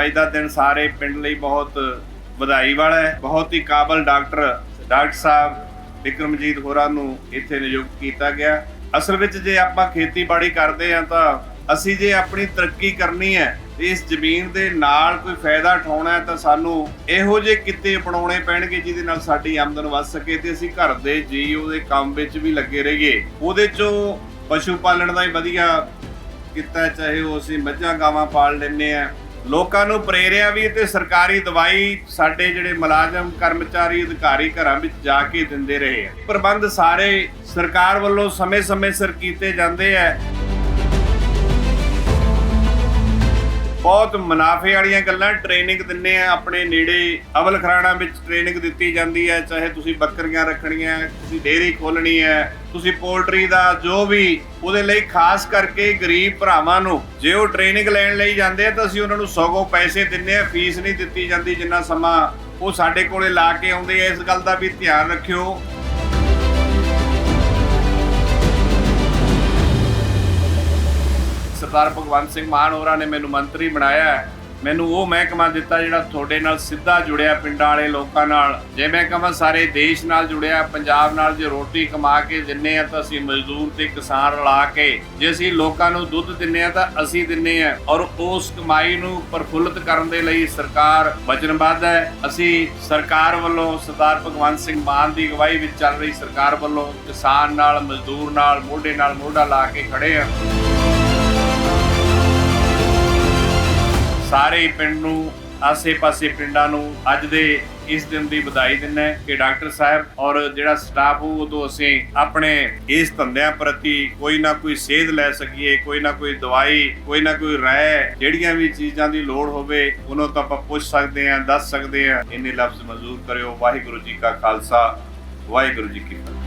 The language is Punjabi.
ਅੱਜ ਦਾ ਦਿਨ ਸਾਰੇ ਪਿੰਡ ਲਈ ਬਹੁਤ ਵਧਾਈ ਵਾਲਾ ਹੈ। ਬਹੁਤ ਹੀ ਕਾਬਲ ਡਾਕਟਰ ਡਾਕਟਰ ਸਾਹਿਬ ਵਿਕਰਮਜੀਤ ਹੋਰਾਂ ਨੂੰ ਇੱਥੇ ਨਿਯੁਕਤ ਕੀਤਾ ਗਿਆ। ਅਸਲ ਵਿੱਚ ਜੇ ਆਪਾਂ ਖੇਤੀਬਾੜੀ ਕਰਦੇ ਆ ਤਾਂ ਅਸੀਂ ਜੇ ਆਪਣੀ ਤਰੱਕੀ ਕਰਨੀ ਹੈ, ਇਸ ਜ਼ਮੀਨ ਦੇ ਨਾਲ ਕੋਈ ਫਾਇਦਾ ਉਠਾਉਣਾ ਹੈ ਤਾਂ ਸਾਨੂੰ ਇਹੋ ਜਿਹੇ ਕਿੱਤੇ ਅਪਣਾਉਣੇ ਪੈਣਗੇ ਜਿਹਦੇ ਨਾਲ ਸਾਡੀ ਆਮਦਨ ਵੱਧ ਸਕੇ ਤੇ ਅਸੀਂ ਘਰ ਦੇ ਜੀ ਉਹਦੇ ਕੰਮ ਵਿੱਚ ਵੀ ਲੱਗੇ ਰਹੀਏ। ਉਹਦੇ ਚੋਂ ਪਸ਼ੂ ਪਾਲਣ ਦਾ ਹੀ ਵਧੀਆ ਕਿੱਤਾ ਚਾਹੇ ਉਹ ਅਸੀਂ ਮੱਝਾਂ, ਗਾਵਾਂ ਪਾਲ ਲੈਂਦੇ ਆ ਲੋਕਾਂ ਨੂੰ ਪ੍ਰੇਰਿਆ ਵੀ ਤੇ ਸਰਕਾਰੀ ਦਵਾਈ ਸਾਡੇ ਜਿਹੜੇ ਮੁਲਾਜ਼ਮ, ਕਰਮਚਾਰੀ, ਅਧਿਕਾਰੀ ਘਰਾਂ ਵਿੱਚ ਜਾ ਕੇ ਦਿੰਦੇ ਰਹੇ ਆ। ਪ੍ਰਬੰਧ ਸਾਰੇ ਸਰਕਾਰ ਵੱਲੋਂ ਸਮੇਂ-ਸਮੇਂ ਸਿਰ ਕੀਤੇ ਜਾਂਦੇ ਆ। ਬਹੁਤ ਮੁਨਾਫੇ ਵਾਲੀਆਂ ਗੱਲਾਂ ਟ੍ਰੇਨਿੰਗ ਦਿੰਨੇ ਆ, ਆਪਣੇ ਨੇੜੇ ਅਵਲ ਖਰਾਣਾ ਵਿੱਚ ਟ੍ਰੇਨਿੰਗ ਦਿੱਤੀ ਜਾਂਦੀ ਹੈ, ਚਾਹੇ ਤੁਸੀਂ ਬੱਕਰੀਆਂ ਰੱਖਣੀਆਂ, ਤੁਸੀਂ ਡੇਅਰੀ ਖੋਲਣੀ ਹੈ, ਤੁਸੀਂ ਪੋਲਟਰੀ ਦਾ ਜੋ ਵੀ ਉਹਦੇ ਲਈ ਖਾਸ ਕਰਕੇ ਗਰੀਬ ਭਰਾਵਾਂ ਨੂੰ ਜੇ ਉਹ ਟ੍ਰੇਨਿੰਗ ਲੈਣ ਲਈ ਜਾਂਦੇ ਆ, ਤਾਂ ਅਸੀਂ ਉਹਨਾਂ ਨੂੰ ਸਗੋਂ ਪੈਸੇ ਦਿੰਨੇ ਆ ਫੀਸ ਨਹੀਂ ਦਿੱਤੀ ਜਾਂਦੀ ਜਿੰਨਾ ਸਮਾਂ ਉਹ ਸਾਡੇ ਕੋਲੇ ਲਾ ਕੇ ਆਉਂਦੇ ਆ, ਇਸ ਗੱਲ ਦਾ ਵੀ ਧਿਆਨ ਰੱਖਿਓ। ਸਰਦਾਰ ਭਗਵੰਤ ਸਿੰਘ ਮਾਨ ਹੋਰਾਂ ਨੇ ਮੈਨੂੰ ਮੰਤਰੀ ਬਣਾਇਆ ਮੈਨੂੰ ਉਹ ਮਹਿਕਮਾ ਦਿੱਤਾ ਜਿਹੜਾ ਤੁਹਾਡੇ ਨਾਲ ਸਿੱਧਾ ਜੁੜਿਆ ਪਿੰਡਾਂ ਵਾਲੇ ਲੋਕਾਂ ਨਾਲ। ਜੇ ਮੈਂ ਕਹਾਂ ਸਾਰੇ ਦੇਸ਼ ਨਾਲ ਜੁੜਿਆ, ਪੰਜਾਬ ਨਾਲ ਜੇ ਰੋਟੀ ਕਮਾ ਕੇ ਦਿੰਨੇ ਆ ਤਾਂ ਅਸੀਂ ਮਜ਼ਦੂਰ ਤੇ ਕਿਸਾਨ ਰਲਾ ਕੇ, ਜੇ ਅਸੀਂ ਲੋਕਾਂ ਨੂੰ ਦੁੱਧ ਦਿੰਨੇ ਆ ਤਾਂ ਅਸੀਂ ਦਿੰਨੇ ਆ। ਔਰ ਉਸ ਕਮਾਈ ਨੂੰ ਪ੍ਰਫੁੱਲਤ ਕਰਨ ਦੇ ਲਈ ਸਰਕਾਰ ਵਚਨਬੱਧ ਹੈ। ਅਸੀਂ ਸਰਕਾਰ ਵੱਲੋਂ ਸਰਦਾਰ ਭਗਵੰਤ ਸਿੰਘ ਮਾਨ ਦੀ ਅਗਵਾਈ ਵਿੱਚ ਚੱਲ ਰਹੀ ਸਰਕਾਰ ਵੱਲੋਂ ਕਿਸਾਨ ਨਾਲ, ਮਜ਼ਦੂਰ ਨਾਲ, ਮੋਢੇ ਨਾਲ ਮੋਢਾ ਲਾ ਕੇ ਖੜੇ ਆ ਸਾਰੇ ਪਿੰਡ ਨੂੰ, ਆਸੇ-ਪਾਸੇ ਪਿੰਡਾਂ ਨੂੰ ਅੱਜ ਦੇ ਇਸ ਦਿਨ ਦੀ ਵਧਾਈ ਦਿੰਦਾ ਕਿ ਡਾਕਟਰ ਸਾਹਿਬ ਔਰ ਜਿਹੜਾ ਸਟਾਫ ਉਹ ਤੋਂ ਅਸੀਂ ਆਪਣੇ ਇਸ ਧੰਦਿਆਂ ਪ੍ਰਤੀ ਕੋਈ ਨਾ ਕੋਈ ਸੇਧ ਲੈ ਸਕੀਏ, ਕੋਈ ਨਾ ਕੋਈ ਦਵਾਈ, ਕੋਈ ਨਾ ਕੋਈ ਰਾਏ, ਜਿਹੜੀਆਂ ਵੀ ਚੀਜ਼ਾਂ ਦੀ ਲੋੜ ਹੋਵੇ, ਉਹਨਾਂ ਤੋਂ ਆਪਾਂ ਪੁੱਛ ਸਕਦੇ ਹਾਂ, ਦੱਸ ਸਕਦੇ ਹਾਂ। ਇੰਨੇ ਲਫ਼ਜ਼ ਮਨਜ਼ੂਰ ਕਰਿਓ। ਵਾਹਿਗੁਰੂ ਜੀ ਕਾ ਖਾਲਸਾ, ਵਾਹਿਗੁਰੂ ਜੀ ਕੀ ਫਤਿਹ।